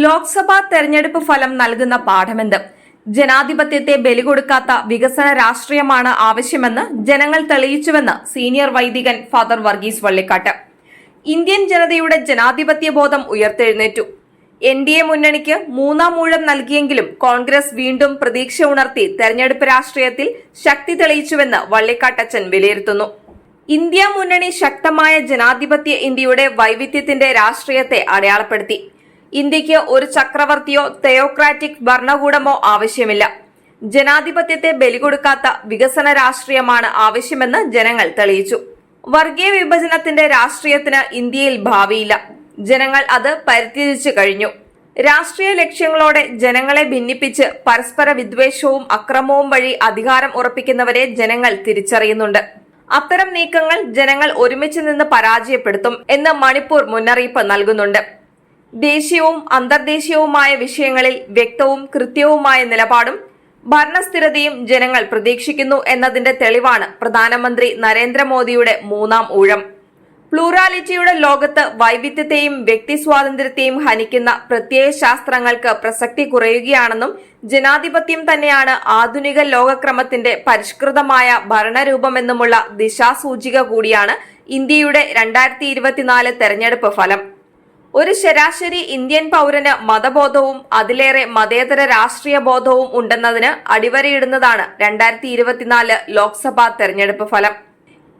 ലോക്സഭാ തെരഞ്ഞെടുപ്പ് ഫലം നൽകുന്ന പാഠമെന്ത്? ജനാധിപത്യത്തെ ബലി കൊടുക്കാത്ത വികസന രാഷ്ട്രീയമാണ് ആവശ്യമെന്ന് ജനങ്ങൾ തെളിയിച്ചുവെന്ന് സീനിയർ വൈദികൻ ഫാദർ വർഗീസ് വള്ളിക്കാട്ട്. ഇന്ത്യൻ ജനതയുടെ ജനാധിപത്യ ബോധം ഉയർത്തെഴുന്നേറ്റു. എൻ ഡി എ മുന്നണിക്ക് മൂന്നാം ഊഴം നൽകിയെങ്കിലും കോൺഗ്രസ് വീണ്ടും പ്രതീക്ഷ ഉണർത്തി തെരഞ്ഞെടുപ്പ് രാഷ്ട്രീയത്തിൽ ശക്തി തെളിയിച്ചുവെന്ന് വള്ളിക്കാട്ടച്ചൻ വിലയിരുത്തുന്നു. ഇന്ത്യ മുന്നണി ശക്തമായ ജനാധിപത്യ ഇന്ത്യയുടെ വൈവിധ്യത്തിന്റെ രാഷ്ട്രീയത്തെ അടയാളപ്പെടുത്തി. ഇന്ത്യയ്ക്ക് ഒരു ചക്രവർത്തിയോ തെയോക്രാറ്റിക് ഭരണകൂടമോ ആവശ്യമില്ല. ജനാധിപത്യത്തെ ബലികൊടുക്കാത്ത വികസന രാഷ്ട്രീയമാണ് ആവശ്യമെന്ന് ജനങ്ങൾ തെളിയിച്ചു. വർഗീയ വിഭജനത്തിന്റെ രാഷ്ട്രീയത്തിന് ഇന്ത്യയിൽ ഭാവിയില്ല. ജനങ്ങൾ അത് പരിത്യജിച്ചു കഴിഞ്ഞു. രാഷ്ട്രീയ ലക്ഷ്യങ്ങളോടെ ജനങ്ങളെ ഭിന്നിപ്പിച്ച് പരസ്പര വിദ്വേഷവും അക്രമവും വഴി അധികാരം ഉറപ്പിക്കുന്നവരെ ജനങ്ങൾ തിരിച്ചറിയുന്നുണ്ട്. അത്തരം നീക്കങ്ങൾ ജനങ്ങൾ ഒരുമിച്ച് നിന്ന് പരാജയപ്പെടുത്തും എന്ന് മണിപ്പൂർ മുന്നറിയിപ്പ് നൽകുന്നുണ്ട്. ദേശീയവും അന്തർദേശീയവുമായ വിഷയങ്ങളിൽ വ്യക്തവും കൃത്യവുമായ നിലപാടും ഭരണസ്ഥിരതയും ജനങ്ങൾ പ്രതീക്ഷിക്കുന്നു എന്നതിന്റെ തെളിവാണ് പ്രധാനമന്ത്രി നരേന്ദ്രമോദിയുടെ മൂന്നാം ഊഴം. പ്ലൂറാലിറ്റിയുടെ ലോകത്ത് വൈവിധ്യത്തെയും വ്യക്തി സ്വാതന്ത്ര്യത്തെയും ഹനിക്കുന്ന പ്രത്യയ ശാസ്ത്രങ്ങൾക്ക് പ്രസക്തി കുറയുകയാണെന്നും ജനാധിപത്യം തന്നെയാണ് ആധുനിക ലോകക്രമത്തിന്റെ പരിഷ്കൃതമായ ഭരണരൂപമെന്നുമുള്ള ദിശാസൂചിക കൂടിയാണ് ഇന്ത്യയുടെ രണ്ടായിരത്തി ഇരുപത്തിനാല് തെരഞ്ഞെടുപ്പ് ഫലം. ഒരു ശരാശരി ഇന്ത്യൻ പൗരന് മതബോധവും അതിലേറെ മതേതര രാഷ്ട്രീയ ബോധവും ഉണ്ടെന്നതിന് അടിവരയിടുന്നതാണ് രണ്ടായിരത്തി ഇരുപത്തിനാല് ലോക്സഭാ തെരഞ്ഞെടുപ്പ് ഫലം.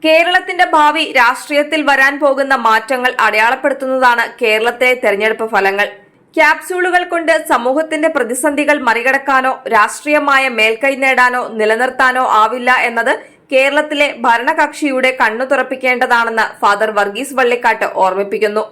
കേരളത്തിന്റെ ഭാവി രാഷ്ട്രീയത്തിൽ വരാൻ പോകുന്ന മാറ്റങ്ങൾ അടയാളപ്പെടുത്തുന്നതാണ് കേരളത്തിലെ തെരഞ്ഞെടുപ്പ് ഫലങ്ങൾ. ക്യാപ്സ്യൂളുകൾ കൊണ്ട് സമൂഹത്തിന്റെ പ്രതിസന്ധികൾ മറികടക്കാനോ രാഷ്ട്രീയമായ മേൽക്കൈ നേടാനോ നിലനിർത്താനോ ആവില്ല എന്നത് കേരളത്തിലെ ഭരണകക്ഷിയുടെ കണ്ണു തുറപ്പിക്കേണ്ടതാണെന്ന് ഫാദർ വർഗീസ് വള്ളിക്കാട്ട് ഓർമ്മിപ്പിക്കുന്നു.